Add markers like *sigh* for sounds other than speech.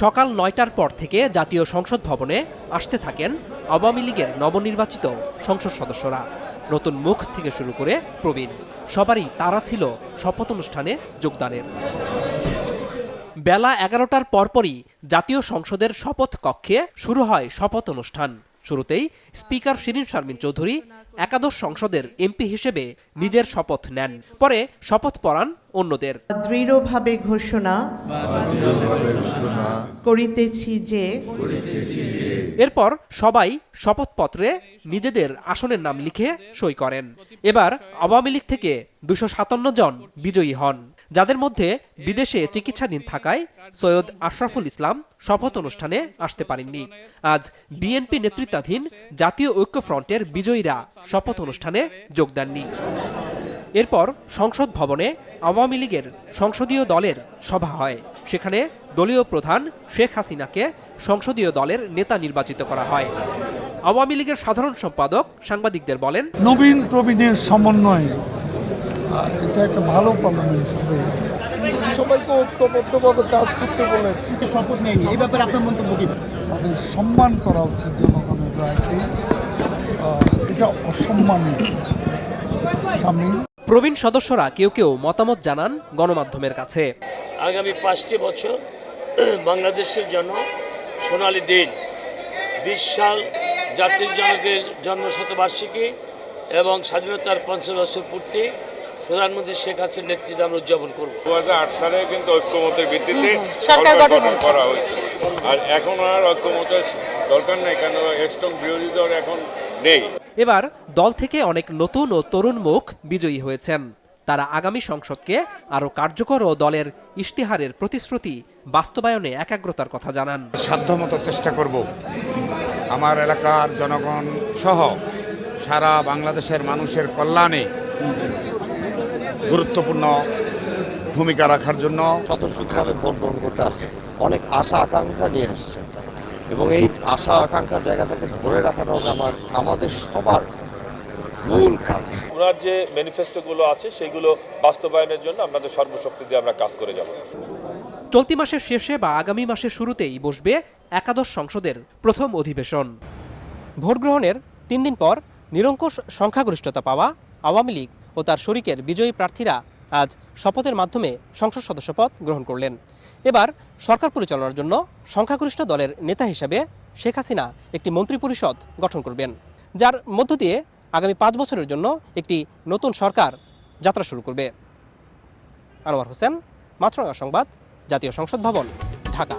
সকাল নয়টার পর থেকে জাতীয় সংসদ ভবনে আসতে থাকেন আওয়ামী লীগের নবনির্বাচিত সংসদ সদস্যরা। নতুন মুখ থেকে শুরু করে প্রবীণ। সবারই তারা ছিল শপথ অনুষ্ঠানে যোগদানের। বেলা এগারোটার পরপরই জাতীয় সংসদের শপথ কক্ষে শুরু হয় শপথ অনুষ্ঠান। শুরুতেই স্পিকার শিরিন শারমিন চৌধুরী একাদশ সংসদের এমপি হিসেবে নিজের শপথ নেন। পরে শপথ পড়ান অন্যদের। দৃঢ়ভাবে ঘোষণা করিতেছি যে এরপর সবাই শপথপত্রে নিজেদের আসনের নাম লিখে সই করেন। এবার আওয়ামী লীগ থেকে দুশো সাতান্ন জন বিজয়ী হন। যাদের মধ্যে বিদেশে চিকিৎসাধীন থাকায় সৈয়দ আশরাফুল ইসলাম শপথ অনুষ্ঠানে আসতে পারেননি। আজ বিএনপি নেতৃত্বাধীন জাতীয় ঐক্য ফ্রন্টের বিজয়ীরা শপথ অনুষ্ঠানে যোগ দেননি। এরপর সংসদ ভবনে আওয়ামী লীগের সংসদীয় দলের সভা হয়। সেখানে দলীয় প্রধান শেখ হাসিনাকে সংসদীয় দলের নেতা নির্বাচিত করা হয়। আওয়ামী লীগের সাধারণ সম্পাদক সাংবাদিকদের বলেন নবীন প্রবীণের সমন্বয় এটা একটা ভালো পার্লামেন্ট হবে সবাইকে ঐক্যবদ্ধভাবে কাজ করতে বলেছি। শপথ নেয়নি। এই ব্যাপারে আপনার মন্তব্য কি? তাদের সম্মান করা উচিত জনগণের রায়কে। এটা অসম্মানীয়। স্বামী। প্রবীণ সদস্যরা কেউ কেউ মতামত জানান গণমাধ্যমের কাছে। আগামী পাঁচটি বছর *clears throat* বাংলাদেশের জন্য সোনালী দিন। বিশ সাল জাতির জনকের জন্ম শতবার্ষিকী এবং স্বাধীনতার পঞ্চাশ বছর পূর্তি। প্রধানমন্ত্রী শেখ হাসিনার নেতৃত্বে আমরা উদযাপন করব। দু হাজার আট সালে কিন্তু ঐক্যমতের ভিত্তিতে সরকার গঠন করা হয়েছে। আর এখন আর ঐক্যমতের দরকার নেই কেন স্ট্রং বিরোধী দল এখন নেই। এবার দল থেকে অনেক নতুন ও তরুণ মুখ বিজয়ী হয়েছেন। তারা আগামী সংসদকে আরও কার্যকর ও দলের ইশতেহারের প্রতিশ্রুতি বাস্তবায়নে একাগ্রতার কথা জানান। সাধ্যমতো চেষ্টা করব। আমার এলাকার জনগণ সহ সারা বাংলাদেশের মানুষের কল্যাণে গুরুত্বপূর্ণ ভূমিকা রাখার জন্য। স্বতঃস্ফূর্তভাবে ভোট গ্রহণ করতে আসছে। অনেক আশা আকাঙ্ক্ষা নিয়ে এসেছেন এবং এই আশা আকাঙ্ক্ষার জায়গাটাকে ধরে রাখাটা হবে আমার আমাদের সবার মূল কাজ। ওনার যে ম্যানিফেস্টোগুলো আছে সেগুলো বাস্তবায়নের জন্য আপনাদের সর্বশক্তি দিয়ে আমরা কাজ করে যাব। চলতি মাসের শেষে বা আগামী মাসের শুরুতেই বসবে একাদশ সংসদের প্রথম অধিবেশন। ভোট গ্রহণের তিন দিন পর নিরঙ্কুশ সংখ্যাগরিষ্ঠতা পাওয়া আওয়ামী লীগ ও তার শরিকের বিজয়ী প্রার্থীরা আজ শপথের মাধ্যমে সংসদ সদস্যপদ গ্রহণ করলেন। এবার সরকার পরিচালনার জন্য সংখ্যাগরিষ্ঠ দলের নেতা হিসেবে শেখ হাসিনা একটি মন্ত্রিপরিষদ গঠন করবেন, যার মধ্য দিয়ে আগামী পাঁচ বছরের জন্য একটি নতুন সরকার যাত্রা শুরু করবে। আনোয়ার হোসেন, মাছরাঙা সংবাদ, জাতীয় সংসদ ভবন, ঢাকা।